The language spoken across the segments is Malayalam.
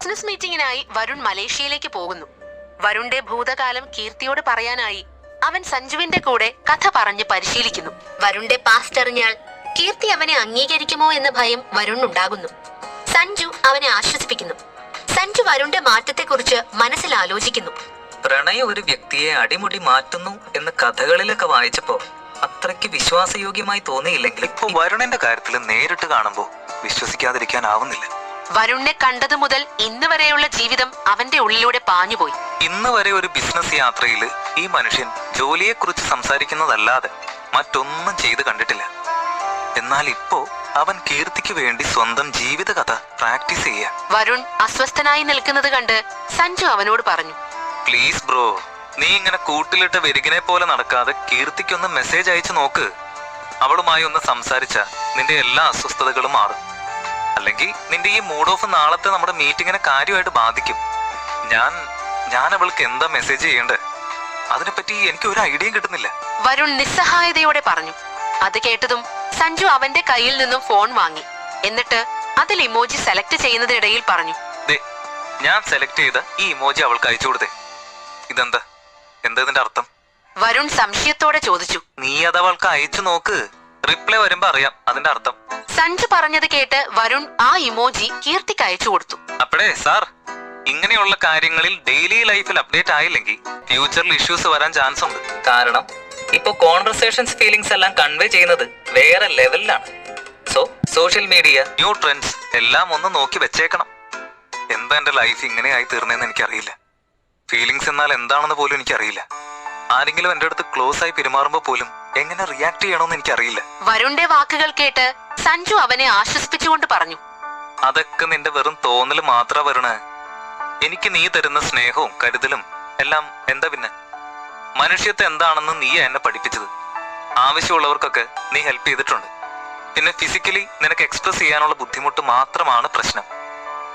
ബിസിനസ് മീറ്റിംഗിനായി വരുൺ മലേഷ്യയിലേക്ക് പോകുന്നു. വരുണിന്റെ ഭൂതകാലം കീർത്തിയോട് പറയാനായി അവൻ സഞ്ജുവിന്റെ കൂടെ കഥ പറഞ്ഞ് പരിശീലിക്കുന്നു. വരുണിന്റെ പാസ്റ്റ് അറിഞ്ഞാൽ കീർത്തി അവനെ അംഗീകരിക്കുമോ എന്ന ഭയം വരുൺ ഉണ്ടാകുന്നു. സഞ്ജു അവനെ ആശ്വസിപ്പിക്കുന്നു. സഞ്ജു വരുണിന്റെ മാറ്റത്തെക്കുറിച്ച് മനസ്സിൽ ആലോചിക്കുന്നു പ്രണയം ഒരു വ്യക്തിയെ അടിമുടി മാറ്റുന്നു എന്ന് കഥകളിലൊക്കെ വായിച്ചപ്പോ അത്രയ്ക്ക് വിശ്വാസയോഗ്യമായി തോന്നിയില്ലെങ്കിൽ ഇപ്പൊ വരുണിന്റെ കാര്യത്തിൽ നേരിട്ട് കാണുമ്പോ വിശ്വസിക്കാതിരിക്കാനാവുന്നില്ല. വരുണിനെ കണ്ടതു മുതൽ ഇന്ന് വരെയുള്ള ജീവിതം അവന്റെ ഉള്ളിലൂടെ പാഞ്ഞുപോയി. ഇന്ന് വരെ ഒരു ബിസിനസ് യാത്രയിൽ ഈ മനുഷ്യൻ ജോലിയെക്കുറിച്ച് സംസാരിക്കുന്നതല്ലാതെ മറ്റൊന്നും ചെയ്ത് കണ്ടിട്ടില്ല. എന്നാൽ ഇപ്പോ അവൻ കീർത്തിക്ക് വേണ്ടി സ്വന്തം ജീവിതകഥ പ്രാക്ടീസ് ചെയ്യാ. വരുൺ അസ്വസ്ഥനായി നിൽക്കുന്നത് കണ്ട് സഞ്ജു അവനോട് പറഞ്ഞു. പ്ലീസ് ബ്രോ നീ ഇങ്ങനെ കൂട്ടിലിട്ട് വെരുകിനെ പോലെ നടക്കാതെ കീർത്തിക്കൊന്ന് മെസ്സേജ് അയച്ചു നോക്ക്. അവളുമായി ഒന്ന് സംസാരിച്ച നിന്റെ എല്ലാ അസ്വസ്ഥതകളും മാറും. അല്ലെങ്കിൽ നിന്റെ ഈ മൂഡ് ഓഫ് നാളത്തെ നമ്മുടെ മീറ്റിങ്ങിനെ കാര്യമായിട്ട് ബാധിക്കും. ഞാൻ ഞാൻ അവൾക്ക് എന്താ മെസ്സേജ് ചെയ്യേണ്ടത്? അതിനെപ്പറ്റി എനിക്ക് ഒരു ഐഡിയയും കിട്ടുന്നില്ല. വരുൺ നിസ്സഹായതയോടെ പറഞ്ഞു. അത് കേട്ടതും സഞ്ജു അവന്റെ കയ്യിൽ നിന്നും ഫോൺ വാങ്ങി. എന്നിട്ട് അതിൽ ഇമോജി സെലക്ട് ചെയ്യുന്നതിനിടയിൽ പറഞ്ഞു. ഞാൻ സെലക്ട് ചെയ്ത ഈ ഇമോജി അവൾക്ക് അയച്ചു കൊടുത്തേ. ഇതെന്താ? എന്താ ഇതിന്റെ അർത്ഥം? വരുൺ സംശയത്തോടെ ചോദിച്ചു. നീ അത് അവൾക്ക് അയച്ചു നോക്ക്. റിപ്ലൈ വരുമ്പോ അറിയാം അതിന്റെ അർത്ഥം. സഞ്ജു പറഞ്ഞത് കേട്ട് വരുൺ ആ ഇമോജി കീർത്തിക്ക് അയച്ചു കൊടുത്തു. അപ്പഴേ സാർ ഇങ്ങനെയുള്ള കാര്യങ്ങളിൽ ഡെയിലി ലൈഫിൽ അപ്ഡേറ്റ് ആയില്ലെങ്കിൽ ഫ്യൂച്ചറിൽ ഇഷ്യൂസ് വരാൻ ചാൻസ് ഉണ്ട് കാരണം ഇപ്പൊ കോൺവെർസേഷൻസ് ഫീലിംഗ്സ് എല്ലാം കൺവേ ചെയ്യുന്നത് വേറെ ലെവലിലാണ് so social media new trends എല്ലാം ഒന്ന് നോക്കി വെച്ചേക്കണം. എന്താ എന്റെ ലൈഫ് ഇങ്ങനെയായി തീർന്നെന്ന് എനിക്കറിയില്ല. ഫീലിംഗ്സ് എന്നാൽ എന്താണെന്ന് പോലും എനിക്കറിയില്ല. ആരെങ്കിലും എന്റെ അടുത്ത് ക്ലോസ് ആയി പെരുമാറുമ്പോൾ പോലും എങ്ങനെ റിയാക്ട് ചെയ്യണമെന്ന് എനിക്കറിയില്ല. വരുണിന്റെ വാക്കുകൾ കേട്ട് സഞ്ജു അവനെ ആശ്വസിപ്പിച്ചുകൊണ്ട് പറഞ്ഞു. അതൊക്കെ നിന്റെ വെറും തോന്നൽ മാത്ര വരണേ. എനിക്ക് നീ തരുന്ന സ്നേഹവും കരുതലും എല്ലാം എന്താ പിന്നെ? മനുഷ്യത്വം എന്താണെന്ന് നീ എന്നെ പഠിപ്പിച്ചത്. ആവശ്യമുള്ളവർക്കൊക്കെ നീ ഹെൽപ്പ് ചെയ്തിട്ടുണ്ട്. പിന്നെ ഫിസിക്കലി നിനക്ക് എക്സ്പ്രസ് ചെയ്യാനുള്ള ബുദ്ധിമുട്ട് മാത്രമാണ് പ്രശ്നം.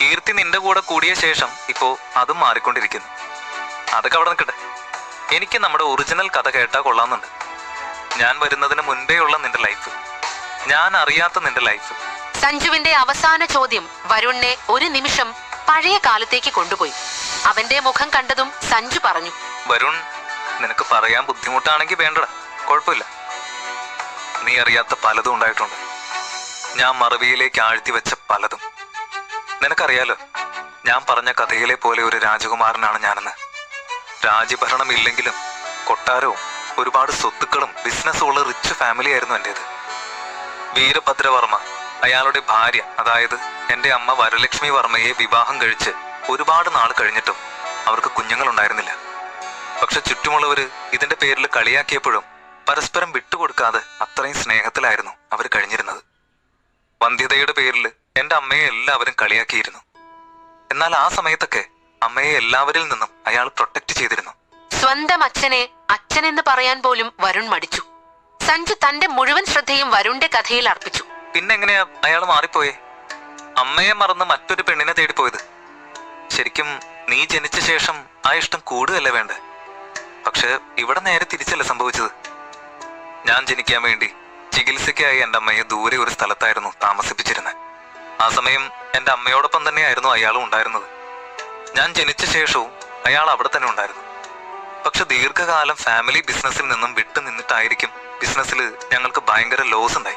കീർത്തി നിന്റെ കൂടെ കൂടിയ ശേഷം ഇപ്പോ അതും മാറിക്കൊണ്ടിരിക്കുന്നു. അതൊക്കെ അവിടെ നിൽക്കട്ടെ. എനിക്ക് നമ്മുടെ ഒറിജിനൽ കഥ കേട്ടാ കൊള്ളാമെന്നുണ്ട്. ഞാൻ വരുന്നതിന് മുൻപേ ഉള്ള നിന്റെ ലൈഫ് ഞാൻ അറിയാത്ത നിന്റെ ലൈഫ് സഞ്ജുവിന്റെ അവസാന ചോദ്യം വരുണിനെ ഒരു നിമിഷം പഴയ കാലത്തേക്ക് കൊണ്ടുപോയി. അവന്റെ മുഖം കണ്ടതും സഞ്ജു പറഞ്ഞു. വരുൺ നിനക്ക് പറയാൻ ബുദ്ധിമുട്ടാണെങ്കിൽ വേണ്ടടാ. കുഴപ്പമില്ല. നീ അറിയാത്ത പലതും ഉണ്ടായിട്ടുണ്ട്. ഞാൻ മറവിയിലേക്ക് ആഴ്ത്തി വെച്ച പലതും. നിനക്കറിയാലോ ഞാൻ പറഞ്ഞ കഥയിലെ പോലെ ഒരു രാജകുമാരനാണ് ഞാനെന്ന്. രാജ്യഭരണം ഇല്ലെങ്കിലും കൊട്ടാരവും ഒരുപാട് സ്വത്തുക്കളും ബിസിനസ്സുള്ള റിച്ച് ഫാമിലി ആയിരുന്നു എന്റേത് വീരഭദ്രവർമ്മ അയാളുടെ ഭാര്യ അതായത് എന്റെ അമ്മ വരലക്ഷ്മി വർമ്മയെ വിവാഹം കഴിച്ച് ഒരുപാട് നാൾ കഴിഞ്ഞിട്ടും അവർക്ക് കുഞ്ഞുങ്ങളുണ്ടായിരുന്നില്ല. പക്ഷെ ചുറ്റുമുള്ളവർ ഇതിന്റെ പേരിൽ കളിയാക്കിയപ്പോഴും പരസ്പരം വിട്ടുകൊടുക്കാതെ അത്രയും സ്നേഹത്തിലായിരുന്നു അവർ കഴിഞ്ഞിരുന്നത്. വന്ധ്യതയുടെ പേരിൽ എന്റെ അമ്മയെ എല്ലാവരും കളിയാക്കിയിരുന്നു. എന്നാൽ ആ സമയത്തൊക്കെ അമ്മയെ എല്ലാവരിൽ നിന്നും അയാൾ പ്രൊട്ടക്റ്റ് ചെയ്തിരുന്നു. സ്വന്തം അച്ഛനെ അച്ഛനെന്ന് പറയാൻ പോലും വരുൺ മടിച്ചു. സഞ്ജു തന്റെ മുഴുവൻ ശ്രദ്ധയും വരുണിന്റെ കഥയിൽ അർപ്പിച്ചു. പിന്നെ എങ്ങനെയാ അയാൾ മാറിപ്പോയേ? അമ്മയെ മറന്ന് മറ്റൊരു പെണ്ണിനെ തേടി തേടിപ്പോയത്. ശരിക്കും നീ ജനിച്ച ശേഷം ആ ഇഷ്ടം കൂടുതലല്ലേ വേണ്ടേ? പക്ഷെ ഇവിടെ നേരെ തിരിച്ചല്ല സംഭവിച്ചത്? ഞാൻ ജനിക്കാൻ വേണ്ടി ചികിത്സയ്ക്കായി എന്റെ അമ്മയെ ദൂരെ ഒരു സ്ഥലത്തായിരുന്നു താമസിപ്പിച്ചിരുന്നത് ആ സമയം എന്റെ അമ്മയോടൊപ്പം തന്നെയായിരുന്നു അയാളും ഉണ്ടായിരുന്നത്. ഞാൻ ജനിച്ച ശേഷവും അയാൾ അവിടെ തന്നെ ഉണ്ടായിരുന്നു. പക്ഷെ ദീർഘകാലം ഫാമിലി ബിസിനസ്സിൽ നിന്നും വിട്ടു നിന്നിട്ടായിരിക്കും ബിസിനസ്സിൽ ഞങ്ങൾക്ക് ഭയങ്കര ലോസ് ഉണ്ടായി.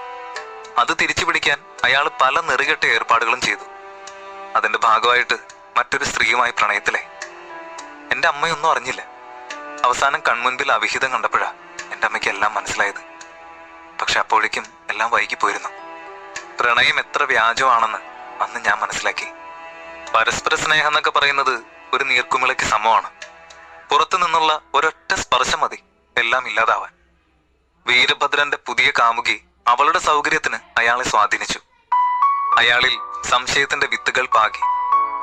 അത് തിരിച്ചു പിടിക്കാൻ അയാൾ പല നെറുകെട്ട ഏർപ്പാടുകളും ചെയ്തു. അതിന്റെ ഭാഗമായിട്ട് മറ്റൊരു സ്ത്രീയുമായി പ്രണയത്തിലെ എന്റെ അമ്മയൊന്നും അറിഞ്ഞില്ല. അവസാനം കൺമുൻപിൽ അവിഹിതം കണ്ടപ്പോഴാ എന്റെ അമ്മയ്ക്ക് എല്ലാം മനസ്സിലായത്. പക്ഷെ അപ്പോഴേക്കും എല്ലാം വൈകിപ്പോയിരുന്നു പ്രണയം എത്ര വ്യാജമാണെന്ന് അന്ന് ഞാൻ മനസ്സിലാക്കി. പരസ്പര സ്നേഹം എന്നൊക്കെ പറയുന്നത് ഒരു നീർക്കുമിളയ്ക്ക് സമമാണ്. പുറത്തു നിന്നുള്ള ഒരൊറ്റ സ്പർശം മതി. എല്ലാം ഇല്ലാതാവാൻ. വീരഭദ്രന്റെ പുതിയ കാമുകി അവളുടെ സൗകര്യത്തിന് അയാളെ സ്വാധീനിച്ചു. അയാളിൽ സംശയത്തിന്റെ വിത്തുകൾ പാകി.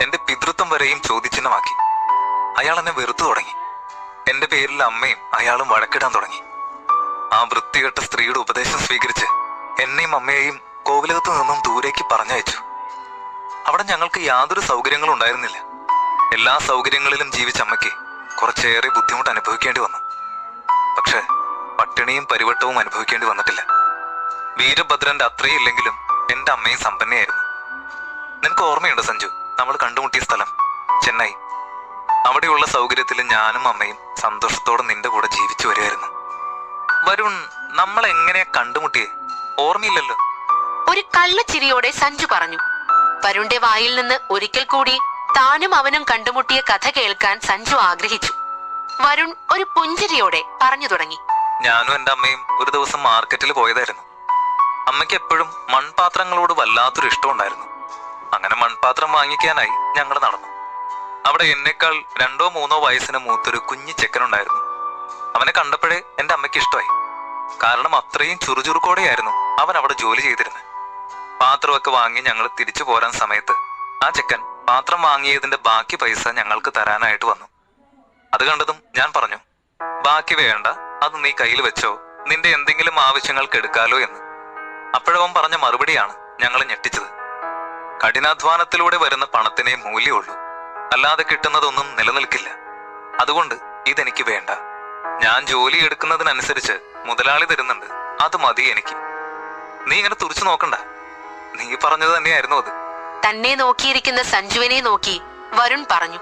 എന്റെ പിതൃത്വം വരെയും ചോദിച്ചിഹ്നമാക്കി അയാൾ എന്നെ വെറുത്തു തുടങ്ങി. എന്റെ പേരിൽ അമ്മയും അയാളും വഴക്കിടാൻ തുടങ്ങി. ആ വൃത്തികെട്ട സ്ത്രീയുടെ ഉപദേശം സ്വീകരിച്ച് എന്നെയും അമ്മയെയും കോവിലകത്ത് നിന്നും ദൂരേക്ക് പറഞ്ഞയച്ചു. അവിടെ ഞങ്ങൾക്ക് യാതൊരു സൗകര്യങ്ങളും ഉണ്ടായിരുന്നില്ല. എല്ലാ സൗകര്യങ്ങളിലും ജീവിച്ച അമ്മയ്ക്ക് കുറച്ചേറെ ബുദ്ധിമുട്ട് അനുഭവിക്കേണ്ടി വന്നു. പക്ഷെ പട്ടിണിയും പരിവട്ടവും അനുഭവിക്കേണ്ടി വന്നിട്ടില്ല. വീരഭദ്രന്റെ അത്രയും ഇല്ലെങ്കിലും എന്റെ അമ്മയും സമ്പന്നയായിരുന്നു. നിനക്ക് ഓർമ്മയുണ്ട് സഞ്ജു? നമ്മൾ കണ്ടുമുട്ടിയ സ്ഥലം ചെന്നൈ. അവിടെയുള്ള സൗകര്യത്തിൽ ഞാനും അമ്മയും സന്തോഷത്തോടെ നിന്റെ കൂടെ ജീവിച്ചു വരികയായിരുന്നു. വരുൺ നമ്മൾ എങ്ങനെയാ കണ്ടുമുട്ടിയേ? ഓർമ്മയില്ലല്ലോ. ഒരു കള്ളച്ചിരിയോടെ സഞ്ജു പറഞ്ഞു വരുണിന്റെ വായിൽ നിന്ന് ഒരിക്കൽ കൂടി താനും അവനും കണ്ടുമുട്ടിയ കഥ കേൾക്കാൻ സഞ്ജു ആഗ്രഹിച്ചു. വരുൺ ഒരു പുഞ്ചിരിയോടെ പറഞ്ഞു തുടങ്ങി. ഞാനും എന്റെ അമ്മയും ഒരു ദിവസം മാർക്കറ്റിൽ പോയതായിരുന്നു. അമ്മയ്ക്ക് എപ്പോഴും മൺപാത്രങ്ങളോട് വല്ലാത്തൊരു ഇഷ്ടമുണ്ടായിരുന്നു. അങ്ങനെ മൺപാത്രം വാങ്ങിക്കാനായി ഞങ്ങൾ നടന്നു. അവിടെ എന്നേക്കാൾ രണ്ടോ മൂന്നോ വയസ്സിന് മൂത്തൊരു കുഞ്ഞു ചെക്കനുണ്ടായിരുന്നു. അവനെ കണ്ടപ്പോഴേ എന്റെ അമ്മയ്ക്ക് ഇഷ്ടമായി. കാരണം അത്രയും ചുറുചുറുക്കോടെയായിരുന്നു അവൻ അവിടെ ജോലി ചെയ്തിരുന്നത്. പാത്രമൊക്കെ വാങ്ങി ഞങ്ങൾ തിരിച്ചു പോരാൻ സമയത്ത് ആ ചെക്കൻ പാത്രം വാങ്ങിയതിന്റെ ബാക്കി പൈസ ഞങ്ങൾക്ക് തരാനായിട്ട് വന്നു. അത് കണ്ടതും ഞാൻ പറഞ്ഞു ബാക്കി വേണ്ട അത് നീ കയ്യിൽ വെച്ചോ നിന്റെ എന്തെങ്കിലും ആവശ്യങ്ങൾക്ക് എടുക്കാലോ എന്ന്. അപ്പോഴവൻ പറഞ്ഞ മറുപടിയാണ് ഞങ്ങൾ ഞെട്ടിച്ചത്. കഠിനാധ്വാനത്തിലൂടെ വരുന്ന പണത്തിനെ മൂല്യമുള്ളൂ അല്ലാതെ കിട്ടുന്നതൊന്നും നിലനിൽക്കില്ല. അതുകൊണ്ട് ഇതെനിക്ക് വേണ്ട. ഞാൻ ജോലി എടുക്കുന്നതിനനുസരിച്ച് മുതലാളി തരുന്നുണ്ട്. അത് മതി എനിക്ക്. നീ ഇങ്ങനെ തുറച്ചു നോക്കണ്ട. നീ പറഞ്ഞത് തന്നെയായിരുന്നു അത്. തന്നെ നോക്കിയിരിക്കുന്ന സഞ്ജുവിനെ നോക്കി വരുൺ പറഞ്ഞു.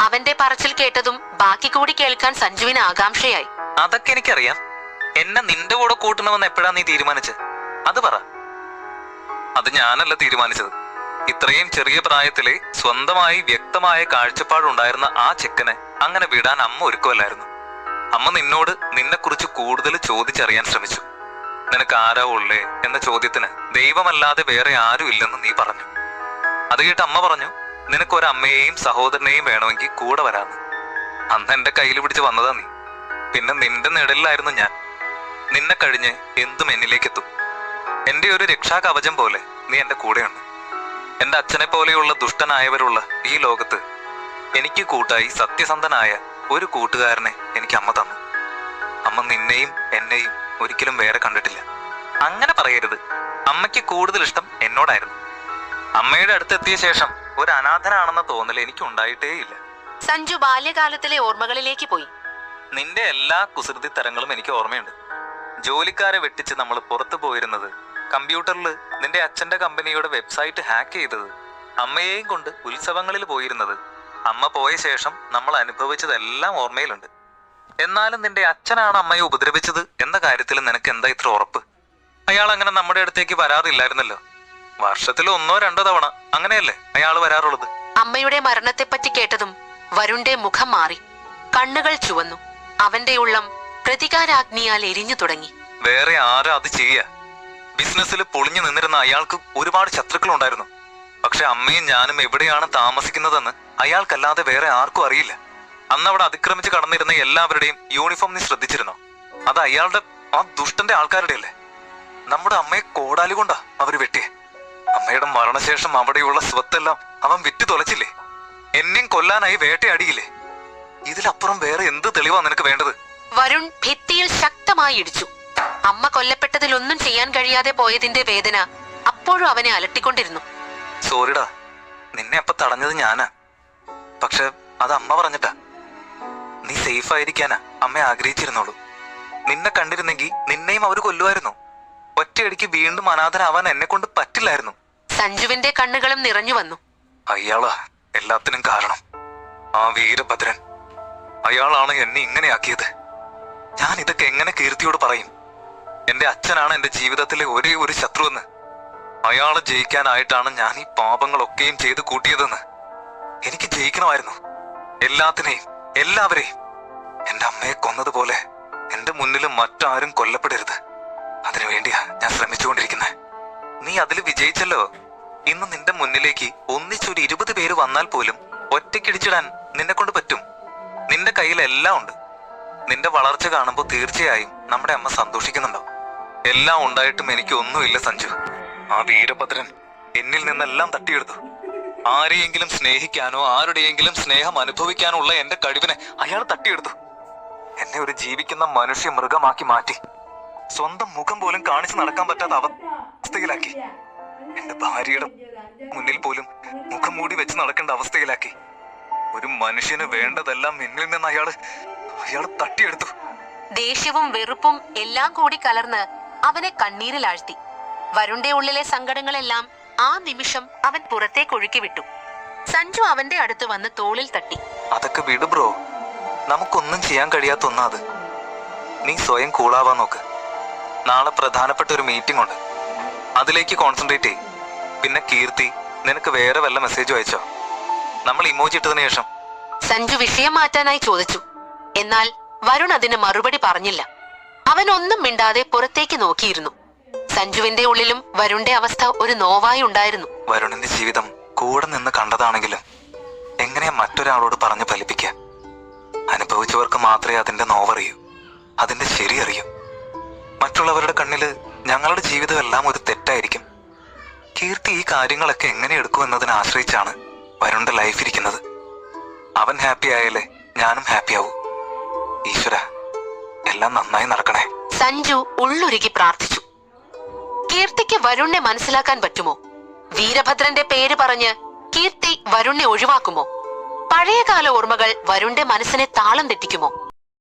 അവന്റെ പറച്ചിൽ കേട്ടതും ബാക്കി കൂടി കേൾക്കാൻ സഞ്ജുവിന് ആകാംക്ഷയായി. അതൊക്കെ എനിക്കറിയാം. എന്നെ നിന്റെ കൂടെ കൂട്ടണമെന്ന് എപ്പോഴാ നീ തീരുമാനിച്ചത്? അത് പറ. അത് ഞാനല്ല തീരുമാനിച്ചത്. ഇത്രയും ചെറിയ പ്രായത്തിലെ സ്വന്തമായി വ്യക്തമായ കാഴ്ചപ്പാടുണ്ടായിരുന്ന ആ ചെക്കനെ അങ്ങനെ വിടാൻ അമ്മ ഒരുക്കമല്ലായിരുന്നു അമ്മ നിന്നോട് നിന്നെക്കുറിച്ച് കൂടുതൽ ചോദിച്ചറിയാൻ ശ്രമിച്ചു. നിനക്ക് ആരാ ഉള്ളേ എന്ന ചോദ്യത്തിന് ദൈവമല്ലാതെ വേറെ ആരും ഇല്ലെന്ന് നീ പറഞ്ഞു. അത് കേട്ട് അമ്മ പറഞ്ഞു നിനക്ക് ഒരു അമ്മയെയും സഹോദരനെയും വേണമെങ്കിൽ കൂടെ വരാന്ന്. അന്ന് എന്റെ കയ്യിൽ പിടിച്ച് വന്നതാ നീ. പിന്നെ നിന്റെ നിഴലിലായിരുന്നു ഞാൻ. നിന്നെ കഴിഞ്ഞ് എന്തും എന്നിലേക്കെത്തും. എന്റെ ഒരു രക്ഷാകവചം പോലെ നീ എന്റെ കൂടെയുണ്ട്. എന്റെ അച്ഛനെ പോലെയുള്ള ദുഷ്ടനായവരുള്ള ഈ ലോകത്ത് എനിക്ക് കൂട്ടായി സത്യസന്ധനായ ഒരു കൂട്ടുകാരനെ എനിക്ക് അമ്മ തന്നു. അമ്മ നിന്നെയും എന്നെയും ഒരിക്കലും വേറെ കണ്ടിട്ടില്ല. അങ്ങനെ പറയരുത്. അമ്മയ്ക്ക് കൂടുതൽ ഇഷ്ടം എന്നോടായിരുന്നു. അമ്മയുടെ അടുത്തെത്തിയ ശേഷം ഒരു അനാഥനാണെന്ന തോന്നൽ എനിക്ക് ഉണ്ടായിട്ടേയില്ല സഞ്ജു ബാല്യകാലത്തിലെ ഓർമ്മകളിലേക്ക് പോയി. നിന്റെ എല്ലാ കുസൃതി തരങ്ങളും എനിക്ക് ഓർമ്മയുണ്ട്. ജോലിക്കാരെ വെട്ടിച്ച് നമ്മൾ പുറത്തു പോയിരുന്നത് കമ്പ്യൂട്ടറിൽ നിന്റെ അച്ഛന്റെ കമ്പനിയുടെ വെബ്സൈറ്റ് ഹാക്ക് ചെയ്തത് അമ്മയെയും കൊണ്ട് ഉത്സവങ്ങളിൽ പോയിരുന്നത്. അമ്മ പോയ ശേഷം നമ്മൾ അനുഭവിച്ചതെല്ലാം ഓർമ്മയിലുണ്ട്. എന്നാലും നിന്റെ അച്ഛനാണ് അമ്മയെ ഉപദ്രവിച്ചത് എന്ന കാര്യത്തിൽ നിനക്ക് എന്താ ഇത്ര ഉറപ്പ്? അയാൾ അങ്ങനെ നമ്മുടെ അടുത്തേക്ക് വരാറില്ലായിരുന്നല്ലോ വർഷത്തിൽ ഒന്നോ രണ്ടോ തവണ അങ്ങനെയല്ലേ അയാൾ വരാറുള്ളത്? അമ്മയുടെ മരണത്തെപ്പറ്റി കേട്ടതും വരുണിന്റെ മുഖം മാറി. കണ്ണുകൾ ചുവന്നു. അവന്റെ ഉള്ളം പ്രതികാരാഗ്നിയാൽ എരിഞ്ഞു തുടങ്ങി. വേറെ ആരാ അത് ചെയ്യ? ബിസിനസ്സിൽ പൊളിഞ്ഞു നിന്നിരുന്ന അയാൾക്ക് ഒരുപാട് ശത്രുക്കൾ ഉണ്ടായിരുന്നു പക്ഷെ അമ്മയും ഞാനും എവിടെയാണ് താമസിക്കുന്നതെന്ന് അയാൾക്കല്ലാതെ വേറെ ആർക്കും അറിയില്ല. അന്ന് അവിടെ അതിക്രമിച്ച് കടന്നിരുന്ന എല്ലാവരുടെയും യൂണിഫോം നീ ശ്രദ്ധിച്ചിരുന്നോ? അത് അയാളുടെ ആ ദുഷ്ടന്റെ ആൾക്കാരുടെ അല്ലേ നമ്മുടെ അമ്മയെ കോടാലി കൊണ്ടാ അവർ വെട്ടിയെ. അമ്മയുടെ മരണശേഷം അവിടെയുള്ള സ്വത്തെല്ലാം അവൻ വിറ്റ് തുലച്ചില്ലേ? എന്നെയും കൊല്ലാനായി വേട്ടയാടിയില്ലേ? ഇതിലപ്പുറം വേറെ എന്ത് തെളിവാ നിനക്ക് വേണ്ടത്? വരുൺ ഭിത്തിയിൽ ശക്തമായി ഇടിച്ചു. അമ്മ കൊല്ലപ്പെട്ടതിൽ ഒന്നും ചെയ്യാൻ കഴിയാതെ പോയതിന്റെ വേദന അപ്പോഴും അവനെ അലട്ടിക്കൊണ്ടിരുന്നു. സോറിടാ നിന്നെ അപ്പൊ തടഞ്ഞത് ഞാനാ. പക്ഷെ അത് അമ്മ പറഞ്ഞിട്ടാ. നീ സേഫ് ആയിരിക്കാനാ അമ്മ ആഗ്രഹിച്ചിരുന്നോളൂ നിന്നെ കണ്ടിരുന്നെങ്കിൽ നിന്നെയും അവർ കൊല്ലുമായിരുന്നു. ഒറ്റയടിക്ക് വീണ്ടും അനാഥനാവാൻ എന്നെ കൊണ്ട് പറ്റില്ലായിരുന്നു. സഞ്ജുവിന്റെ കണ്ണുകളും നിറഞ്ഞു വന്നു. അയാളാ എല്ലാത്തിനും കാരണം. ആ വീരഭദ്രൻ. അയാളാണ് എന്നെ ഇങ്ങനെയാക്കിയത്. ഞാൻ ഇതൊക്കെ എങ്ങനെ കീർത്തിയോട് പറയും? എന്റെ അച്ഛനാണ് എന്റെ ജീവിതത്തിലെ ഒരേ ഒരു ശത്രുവെന്ന്. അയാളെ ജയിക്കാനായിട്ടാണ് ഞാൻ ഈ പാപങ്ങളൊക്കെയും ചെയ്ത് കൂട്ടിയതെന്ന്. എനിക്ക് ജയിക്കണമായിരുന്നു. എല്ലാത്തിനെയും എല്ലാവരെയും. എന്റെ അമ്മയെ കൊന്നതുപോലെ എന്റെ മുന്നിൽ മറ്റാരും കൊല്ലപ്പെടരുത്. അതിനുവേണ്ടിയാ ഞാൻ ശ്രമിച്ചുകൊണ്ടിരിക്കുന്നത് നീ അതിൽ വിജയിച്ചല്ലോ. ഇന്ന് നിന്റെ മുന്നിലേക്ക് ഒന്നിച്ചൊരു ഇരുപത് പേര് വന്നാൽ പോലും ഒറ്റയ്ക്കിടിച്ചിടാൻ നിന്നെ കൊണ്ട് പറ്റും. നിന്റെ കയ്യിൽ എല്ലാം ഉണ്ട്. നിന്റെ വളർച്ച കാണുമ്പോൾ തീർച്ചയായും നമ്മുടെ അമ്മ സന്തോഷിക്കുന്നുണ്ടോ എല്ലാം ഉണ്ടായിട്ടും എനിക്ക് ഒന്നുമില്ല സഞ്ജു. ആ വീരഭദ്രൻ എന്നിൽ നിന്നെല്ലാം തട്ടിയെടുത്തു. ആരെയെങ്കിലും സ്നേഹിക്കാനോ ആരുടെയെങ്കിലും സ്നേഹം അനുഭവിക്കാനോ ഉള്ള എന്റെ കഴിവിനെ അയാൾ തട്ടിയെടുത്തു. എന്നെ ഒരു ജീവിക്കുന്ന മനുഷ്യ മൃഗമാക്കി മാറ്റി. സ്വന്തം മുഖം പോലും കാണിച്ചു നടക്കാൻ പറ്റാത്ത അവസ്ഥയിലാക്കി. എന്റെ ഭാര്യയുടെ മുന്നിൽ പോലും മുഖം മൂടി വെച്ച് നടക്കേണ്ട അവസ്ഥയിലാക്കി. ഒരു മനുഷ്യന് വേണ്ടതെല്ലാം എന്നിൽ നിന്ന് അയാൾ അയാൾ തട്ടിയെടുത്തു. ദേഷ്യവും വെറുപ്പും എല്ലാം കൂടി കലർന്ന് അവനെ കണ്ണീരിലാഴ്ത്തി. വരുണ്ടെ ഉള്ളിലെ സങ്കടങ്ങളെല്ലാം ആ നിമിഷം അവൻ പുറത്തേക്ക് ഒഴുക്കി വിട്ടു. സഞ്ജു അവന്റെ അടുത്ത് വന്ന് തോളിൽ തട്ടി. അതൊക്കെ വിട് ബ്രോ. നമുക്കൊന്നും ചെയ്യാൻ കഴിയാത്ത ഒന്നാ അത്. നീ സ്വയം കൂളാവാൻ നോക്ക്. നാളെ പ്രധാനപ്പെട്ട ഒരു മീറ്റിംഗ് ഉണ്ട്. അതിലേക്ക് കോൺസെൻട്രേറ്റ് ചെയ് പിന്നെ കീർത്തി നിനക്ക് വേറെ വല്ല മെസ്സേജും അയച്ചോ? നമ്മൾ ഇമോജി ഇട്ടതിന് ശേഷം. സഞ്ജു വിഷയം മാറ്റാനായി ചോദിച്ചു. എന്നാൽ വരുൺ അതിന് മറുപടി പറഞ്ഞില്ല. അവൻ ഒന്നും മിണ്ടാതെ പുറത്തേക്ക് നോക്കിയിരുന്നു. സഞ്ജുവിന്റെ ഉള്ളിലും വരുണിന്റെ അവസ്ഥ ഒരു നോവായി ഉണ്ടായിരുന്നു. വരുണിന്റെ ജീവിതം കൂടെ നിന്ന് കണ്ടതാണെങ്കിലും എങ്ങനെയാ മറ്റൊരാളോട് പറഞ്ഞു ഫലിപ്പിക്കുക അനുഭവിച്ചവർക്ക് മാത്രമേ അതിന്റെ നോവറിയൂ അതിന്റെ ശരി അറിയൂ. മറ്റുള്ളവരുടെ കണ്ണിൽ ഞങ്ങളുടെ ജീവിതമെല്ലാം ഒരു തെറ്റായിരിക്കും. കീർത്തി ഈ കാര്യങ്ങളൊക്കെ എങ്ങനെ എടുക്കുമെന്നതിനെ ആശ്രയിച്ചാണ് വരുണിന്റെ ലൈഫ് ഇരിക്കുന്നത്. അവൻ ഹാപ്പി ആയാലേ ഞാനും ഹാപ്പി ആവും. ഈശ്വര എല്ലാം നന്നായി നടക്കണേ. സഞ്ജു ഉള്ളുരുകി പ്രാർത്ഥിച്ചു. കീർത്തിക്ക് വരുണിനെ മനസ്സിലാക്കാൻ പറ്റുമോ? വീരഭദ്രന്റെ പേര് പറഞ്ഞ് കീർത്തി വരുണിനെ ഒഴിവാക്കുമോ? പഴയകാല ഓർമ്മകൾ വരുണിന്റെ മനസ്സിനെ താളം തെറ്റിക്കുമോ?